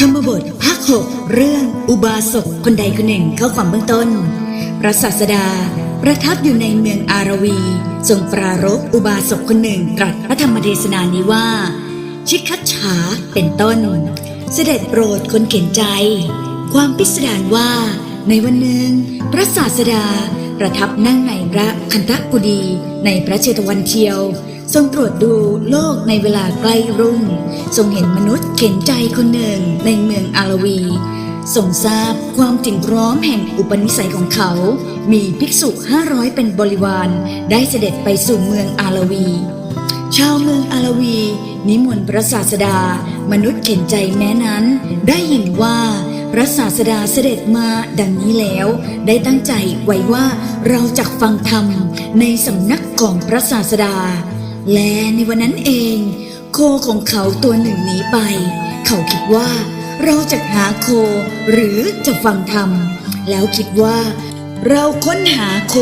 ธรรมบทภาคหกเรื่องอุบาสกคนใดคนหนึ่งเข้าความเบื้องต้น พระศาสดา ประทับอยู่ในเมืองอารวี ทรงปรารภอุบาสกคนหนึ่งตรัสพระธรรมเทศนานี้ว่า ชิคัจฉาเป็นต้น เสด็จโปรดคนเข็นใจ ความพิสดารว่า ในวันหนึ่ง พระศาสดาประทับนั่งในพระคันธกุดีในพระเชตวันเชียว ทรงตรวจดูโลกในเวลาใกล้รุ่ง ทรงเห็นมนุษย์เข็นใจคนหนึ่งในเมืองอารวีทรงทราบความถึงพร้อมแห่งอุปนิสัยของเขา มีภิกษุห้าร้อยเป็นบริวาร ได้เสด็จไปสู่เมืองอารวี ชาวเมืองอารวี นิมนต์พระศาสดา มนุษย์เข็นใจแม้นั้น ได้ยินว่าพระศาสดาเสด็จมาดังนี้แล้ว ได้ตั้งใจไว้ว่าเราจะฟังธรรมในสำนักของพระศาสดา และในวันนั้นเอง โคของเขาตัวหนึ่งหนีไป เขาคิดว่า เราจะหาโคหรือจะฟังธรรม แล้วคิดว่า เราค้นหาโค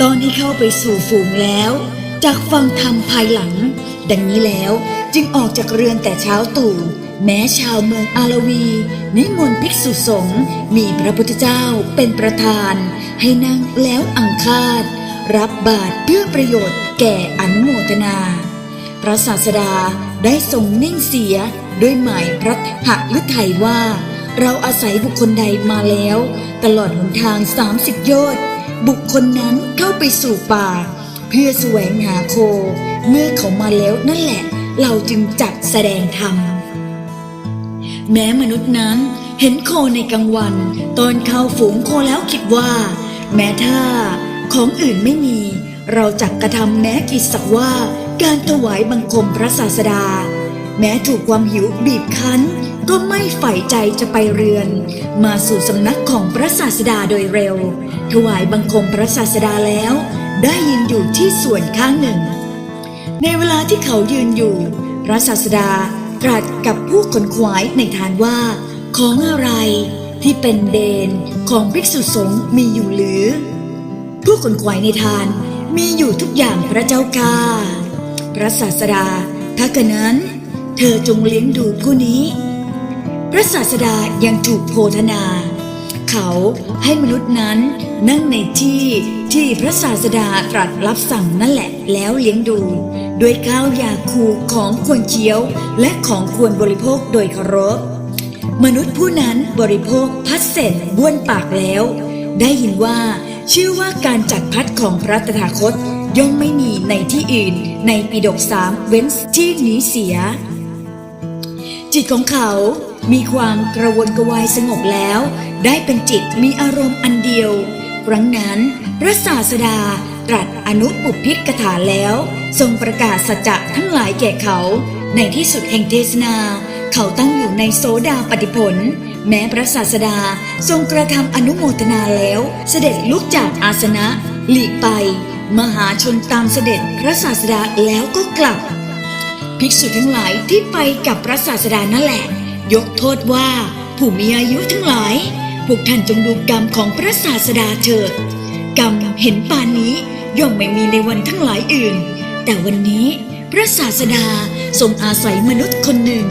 ตอนที่เข้าไปสู่ฝูงแล้ว จากฟังธรรมภายหลัง ดังนี้แล้วจึงออกจากเรือนแต่เช้าตู่แม้ชาวเมืองอารวี นิมนต์ภิกษุสงฆ์มีพระพุทธเจ้าเป็นประธาน ให้นั่งแล้วอังคาด รับบาตรเพื่อประโยชน์ แก่อนุโมทนา พระศาสดาได้ทรงนิ่งเสียด้วยหมายพระหักฤทัยว่า เราอาศัยบุคคลใดมาแล้ว ตลอดหนทาง 30 โยชน์บุคคลนั้นเข้าไปสู่ป่า เพื่อแสวงหาโค เมื่อเขามาแล้วนั่นแหละ เราจึงจัดแสดงธรรมแม้มนุษย์นั้นเห็นโคในกลางวัน ตอนเข้าฝูงโคแล้วคิดว่า แม้ถ้าของอื่นไม่มี เราจักกระทำแม้กิจสักว่าการถวายบังคมพระศาสดา แม้ถูกความหิวบีบคั้น ก็ไม่ใฝ่ใจจะไปเรือน มาสู่สำนักของพระศาสดาโดยเร็ว ถวายบังคมพระศาสดาแล้ว ได้ยืนอยู่ที่ส่วนข้างหนึ่ง ในเวลาที่เขายืนอยู่ พระศาสดาตรัสกับผู้ขนขวายในทานว่า ของอะไรที่เป็นเดนของภิกษุสงฆ์มีอยู่หรือ ผู้ขนขวายในทาน มีอยู่ทุกอย่างพระเจ้าค่ะพระศาสดา ถ้ากระนั้น เธอจงเลี้ยงดูผู้นี้ พระศาสดายังถูกโพธนา เขาให้มนุษย์นั้นนั่งในที่ที่พระศาสดาตรัสรับสั่งนั่นแหละแล้วเลี้ยงดูด้วยข้าวยาคูของควรเคี้ยว และของควรบริโภคโดยเคารพมนุษย์ผู้นั้นบริโภคพัดเสร็จบ้วนปากแล้ว ได้ยินว่า ชื่อว่าการจัดพัด ของพระตถาคตย่อมไม่มีในที่อื่นในปิฎกสามเว้นที่นี้เสีย จิตของเขามีความกระวนกระวายสงบแล้ว ได้เป็นจิตมีอารมณ์อันเดียว ครั้งนั้นพระศาสดาตรัสอนุปุพิกถาแล้ว ทรงประกาศสัจจะทั้งหลายแก่เขา ในที่สุดแห่งเทศนา เขาตั้งอยู่ในโสดาปฏิผล แม้พระศาสดาทรงกระทำอนุโมทนาแล้ว เสด็จลุกจากอาสนะหลีกไป มหาชนตามเสด็จพระศาสดาแล้วก็กลับ ภิกษุทั้งหลายที่ไปกับพระศาสดานั่นแหละ ยกโทษว่าผู้มีอายุทั้งหลายพวกท่านจงดูกรรมของพระศาสดาเถิดกรรมเห็นปานนี้ย่อมไม่มีในวันทั้งหลายอื่น แต่วันนี้พระศาสดาทรงอาศัยมนุษย์คนหนึ่ง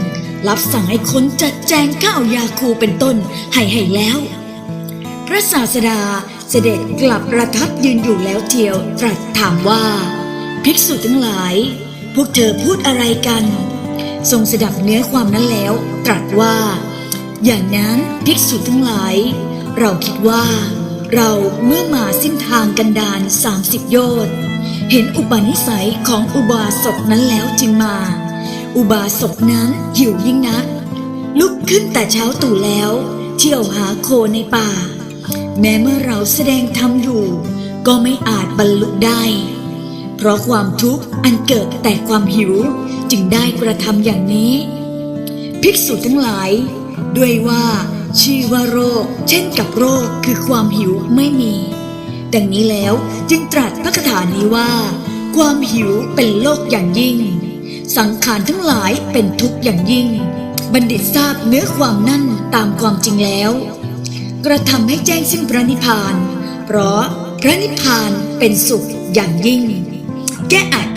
รับสั่งให้คนจัดแจงข้าวยาคูเป็นต้นให้ให้แล้ว พระศาสดา เสด็จกลับประทับยืนอยู่แล้วเทียวตรัสถามว่า ภิกษุทั้งหลาย พวกเธอพูดอะไรกัน ทรงสดับเนื้อความนั้นแล้ว ตรัสว่า อย่างนั้นภิกษุทั้งหลาย เราคิดว่า เราเมื่อมาสิ้นทางกันดานสามสิบโยชน์เห็นอุปนิสัยของอุบาสกนั้นแล้วจึงมา อุบาสกนั้นหิวยิ่งนัก ลุกขึ้นแต่เช้าตู่แล้ว เที่ยวหาโคในป่า แม้เมื่อเราแสดงธรรมอยู่ ก็ไม่อาจบรรลุได้ เพราะความทุกข์อันเกิดแต่ความหิวจึงได้กระทำอย่างนี้ ภิกษุทั้งหลาย ด้วยว่าชื่อว่าโรค เช่นกับโรคคือความหิวไม่มี ดังนี้แล้วจึงตรัสพระคาถานี้ว่า ความหิวเป็นโลกอย่างยิ่ง สังขารทั้งหลายเป็นทุกข์อย่างยิ่ง บัณฑิตทราบเนื้อความนั่นตามความจริงแล้ว กระทำให้แจ้งซึ่งพระนิพพาน เพราะพระนิพพานเป็นสุขอย่างยิ่ง แก้อัด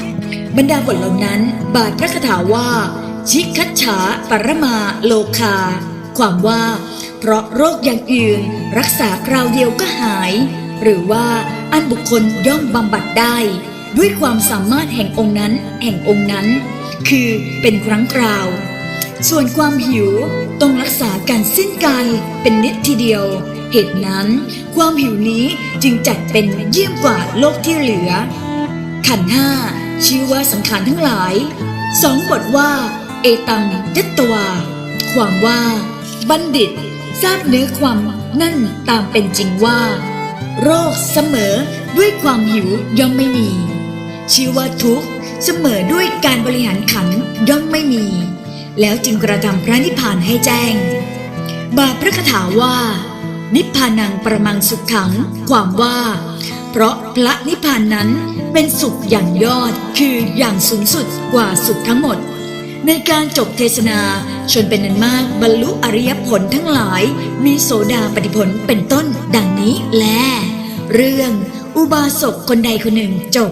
บรรดาบทเหล่านั้น บาทพระคถาว่า ชิคัจฉาปรมาโลคา ความว่า เพราะโรคอย่างอื่นรักษาคราวเดียวก็หาย หรือว่าอันบุคคลย่อมบำบัดได้ ด้วยความสามารถแห่งองค์นั้น แห่งองค์นั้น คือเป็นครั้งคราว ส่วนความหิวต้องรักษาการสิ้นกายเป็นนิดทีเดียว เหตุนั้น ความหิวนี้จึงจัดเป็นเยี่ยมกว่าโลกที่เหลือ ขันห้าชื่อว่าสังขารทั้งหลาย สองบทว่า เอตังยัตตวา ความว่า บัณฑิต ทราบเนื้อความนั่นตามเป็นจริงว่า โรคเสมอด้วยความหิวย่อมไม่มี ชื่อว่าทุกข์เสมอด้วยการบริหารขันย่อมไม่มี แล้วจึงกระทำพระนิพพานให้แจ้ง บาทพระคาถาว่า นิพพานังประมังสุขขัง ความว่า เพราะพระนิพพานนั้นเป็นสุขอย่างยอดคืออย่างสูงสุดกว่าสุขทั้งหมด ในการจบเทศนาชนเป็นนันมากบรรลุอริยผลทั้งหลาย มีโสดาปฏิผลเป็นต้นดังนี้แล เรื่องอุบาสกคนใดคนหนึ่งจบ